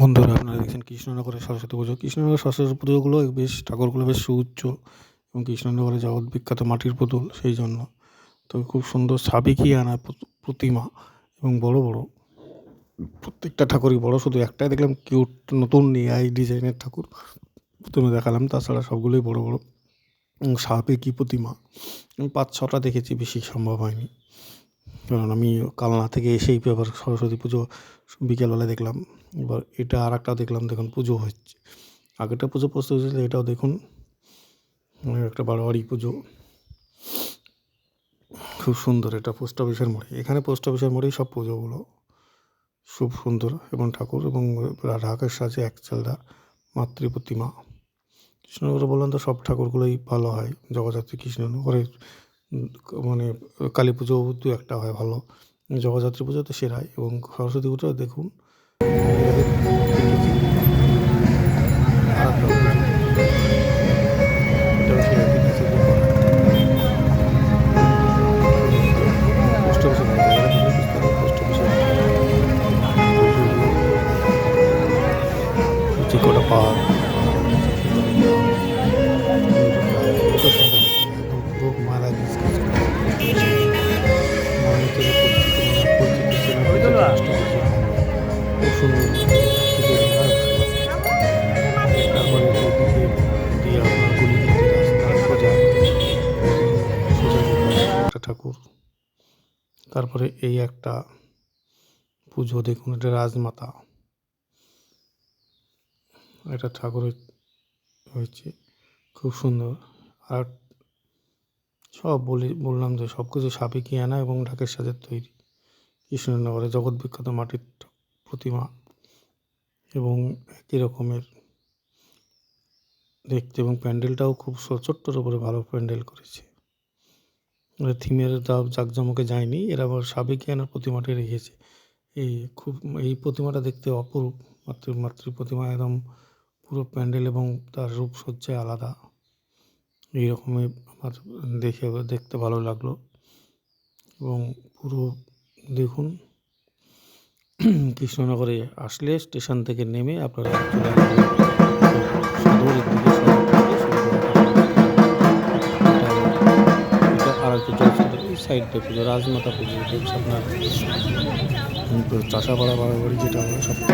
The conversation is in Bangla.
বন্ধুরা, আপনারা দেখছেন কৃষ্ণনগরের সরস্বতী পুজো। কৃষ্ণনগরের সরস্বতী পুজোগুলো বেশ, ঠাকুরগুলো বেশ সুউচ্চ এবং কৃষ্ণনগরে জগৎ বিখ্যাত মাটির পুতুল সেই জন্য। তো খুব সুন্দর সাবেকি আনা প্রতিমা এবং বড় বড়। প্রত্যেকটা ঠাকুরই বড়, শুধু একটাই দেখলাম কিউট নতুন নিয়ে ডিজাইনের ঠাকুর। প্রথমে দেখালাম, তাছাড়া সবগুলোই বড় বড়। এবং সাবেকি প্রতিমা? আমি পাঁচ ছটা দেখেছি, বেশি সম্ভব হয়নি। কারণ আমি কালনা থেকে এসেই এবার সরস্বতী পুজো বিকেলবেলা দেখলাম। এবার এটা আর একটা দেখলাম, দেখুন পুজো হচ্ছে। আগেরটা পুজো প্রস্তুত হয়েছিল, এটাও দেখুন। একটা বারোয়ারি পুজো। খুব সুন্দর এটা পোস্ট অফিসের মোড়ে। এখানে পোস্ট অফিসের মোড়েই সব পুজোগুলো। খুব সুন্দর এবং ঠাকুর এবং ঢাকের সাজে এক চালদা, মাতৃ প্রতিমা। কৃষ্ণনগরে বললাম তো, সব ঠাকুরগুলোই ভালো হয় জগদ্ধাত্রী কৃষ্ণনগরে মানে কালী পুজো দু একটা হয় ভালো জগদ্ধাত্রী পুজো তো সেরাই এবং সরস্বতী পুজো দেখুন। এটাও ঠাকুর। তারপরে এই একটা পুজো, দেখুন এটা রাজমাতা। এটা ঠাকুরের হয়েছে, খুব সুন্দর। আর সব বলি, বললাম যে সব কিছু সাবেকি আনা এবং ঢাকের সাজের তৈরি। কৃষ্ণনগরে জগৎ বিখ্যাত মাটির প্রতিমা এবং একই রকমের দেখতে এবং প্যান্ডেলটাও খুব ছোট্টর উপরে ভালো প্যান্ডেল করেছে। থিমের দাব জাঁকজমকে যায়নি, এরা আবার সাবেকি আনার প্রতিমাটি রেখেছে। এই খুব, এই প্রতিমাটা দেখতে অপরূপ, মাতৃ মাতৃ প্রতিমা একদম পুরো প্যান্ডেল এবং তার রূপসজ্জায় আলাদা। এই রকমই আমার দেখে, দেখতে ভালো লাগল। এবং পুরো দেখুন, কৃষ্ণনগরে আসলে স্টেশন থেকে নেমে আপনারা চলে সাইডটা পুজো রাজমাতা পুজো আপনার চাষা চাষাপাড়া বাড়াবাড়ি যেটা হয় সব থেকে